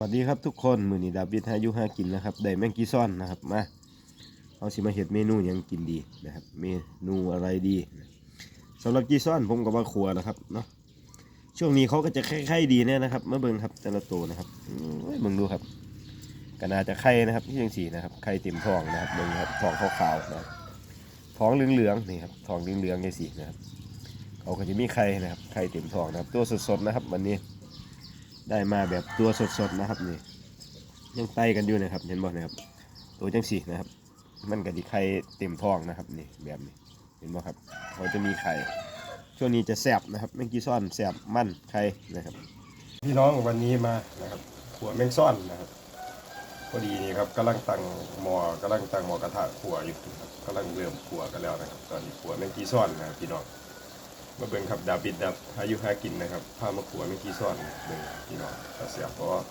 สวัสดีครับทุกคนมือนี้ดาบิดหายุหากินนะครับได้แมงกี้ซ่อนนะครับมาเอาสิมาเห็ดเมนูยังกินดีนะครับเมนูอะไรดีสำหรับกี้ซ่อนผมกับว่าครัวนะครับเนาะช่วงนี้เขาก็จะไข่ๆดีแน่นะครับเมื่อเบิ่งครับแต่ละตัวนะครับอืมเบิ่งดูครับก็น่าจะไข่นะครับที่ยังสีนะครับไข่เต็มท้องนะครับเบิ่งครับท้องขาวๆนะครับท้องเหลืองๆนี่ครับท้องเหลืองๆยังสีนะครับเขาก็จะมีไข่นะครับไข่เต็มท้องนะครับ ตัวสดๆนะครับวันนี้ ได้มาแบบตัวสดๆนะครับนี่ยังไตกันอยู่นะครับเห็นบ่นะครับ ตัวจังสีนะครับ มันก็ดีไข่เต็มท้องนะครับนี่แบบนี้เห็นบ่ครับเขาจะมีไข่ช่วงนี้จะแสบนะครับแมงกี้ซ่อนแสบมันไข่นะครับ พี่น้องวันนี้มานะครับขัวแมงซ่อนนะครับพอดีนี่ครับกำลังตั้งหม้อกำลังตั้งหม้อกระทะขัวอยู่ครับกำลังเริ่มขัวกันแล้วนะครับ ตอนนี้ขัวแมงกี้ซ่อนนะพี่น้อง มาเบิ่งครับดาบิดดับอายุหากินนะครับพามาขัวแมงกีซ้อนเบิ่งพี่น้องกระเสียเพราะ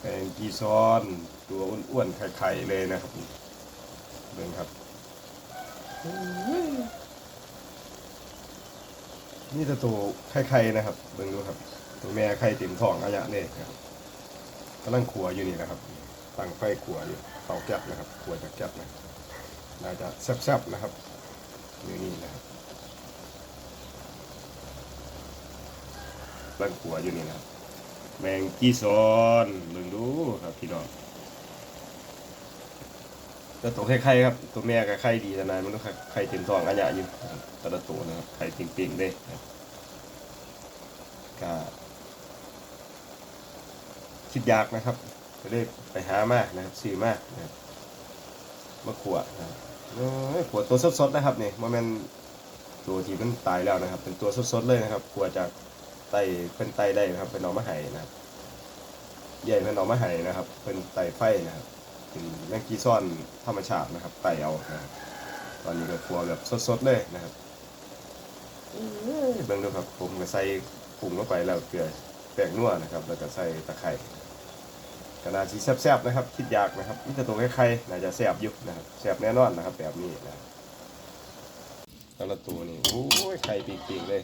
แมงกีซ้อนตัวอ้วนๆไข่ๆเลยนะครับเบิ่งครับนี่จะตัวไข่ๆนะครับเบิ่งดูครับ ตัวแม่ไข่เต็มท้องอายะเลยครับกำลังขัวอยู่นี่นะครับตั้งไฟขัวอยู่เตาแก๊สนะครับขัวจากแก๊สนะน่าจะแซ่บๆนะครับนี่นี่นะครับ ตั้งขัวอยู่นี่นะแมงกี้ซอนเบิ่งดูครับพี่น้องแล้วตัวไข่ครับ ตัวแม่กับไข่ดีแต่นานมันก็ไข่เต็มท้องอันยะอยู่แตละตัวนะครับไข่เป่งๆเลยครับก็คิดยากนะครับก็เลยไปหามากนะครับซื้อมานะครับมาขวดนะครับเอ้ยขวดตัวสดๆนะครับนี่มันเป็นตัวที่มันตายแล้วนะครับ เป็นตัวสดๆเลยนะครับขวดจาก ไตเป็นไตได้นะครับเป็นหนองมะไห่นะครับใหญ่เป็นหนองมะไห่นะครับเป็นไตไฟนะครับเป็นแมงกีซ่อนธรรมชาตินะครับ ไตเอานะครับตอนนี้ก็ครัวแบบสดๆเลยนะครับเบิ่งดูครับผมก็ใส่ปรุงลงไปแล้วเกลือแป้งนัวนะครับ แล้วก็ใส่ตะไคร้กระนาชีแซ่บๆนะครับ คิดอยากนะครับนี่จะตัวไข่ๆน่าจะแซ่บอยู่นะครับแซ่บแน่นอนนะครับ แบบนี้นะครับแต่ละตัวนี่โอ้ยไข่ปีกๆเลย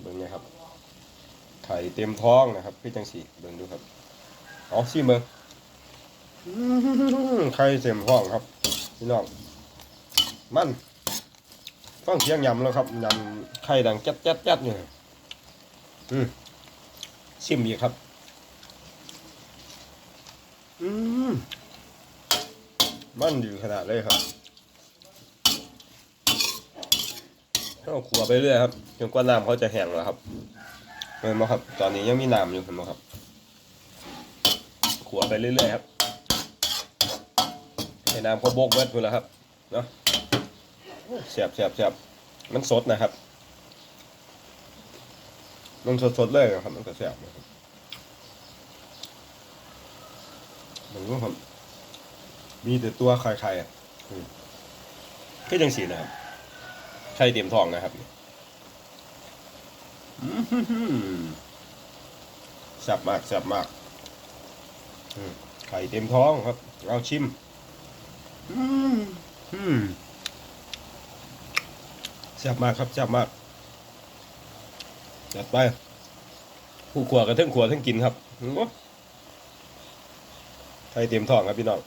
เบิ่งนี่ยครับ ไข่เต็มท้องนะครับพี่จังสีเบิ่งดูครับเอาสิเบิ่งอื้อไข่เต็มท้องครับพี่น้องมันฟังเสียงยำแล้วครับยำไข่ดังแจ๊ดแจ๊ดแจ๊ดเนี่ยอืมชิมอีกครับ อืมมันดีขนาดเลยครับ ต้องขัวไปเรื่อยครับจนกว่าน้ำเขาจะแห้งแล้วครับเห็นไหมครับ ตอนนี้ยังมีน้ำอยู่เห็นไหมครับขัวไปเรื่อยๆครับให้น้ำเขาโบกเบิดไปแล้วครับเนาะเสียบเสียบเสียบมันสดนะครับ มันสดสดๆเลยนะครับ มันก็เสียบนะครับมันก็ครับมีแต่ตัวไข่ๆอะอืมก็ยังสีนะครับ ไข่เต็มท้องนะครับแซ่บมากแซ่บมากอืมไข่เต็มท้องครับ เราชิมอืมอืมแซ่บมากครับแซ่บมากจัดไปผู้ขวกับทั้งขวทั้งกินครับโอ้ไข่เต็มท้องครับพี่น้อง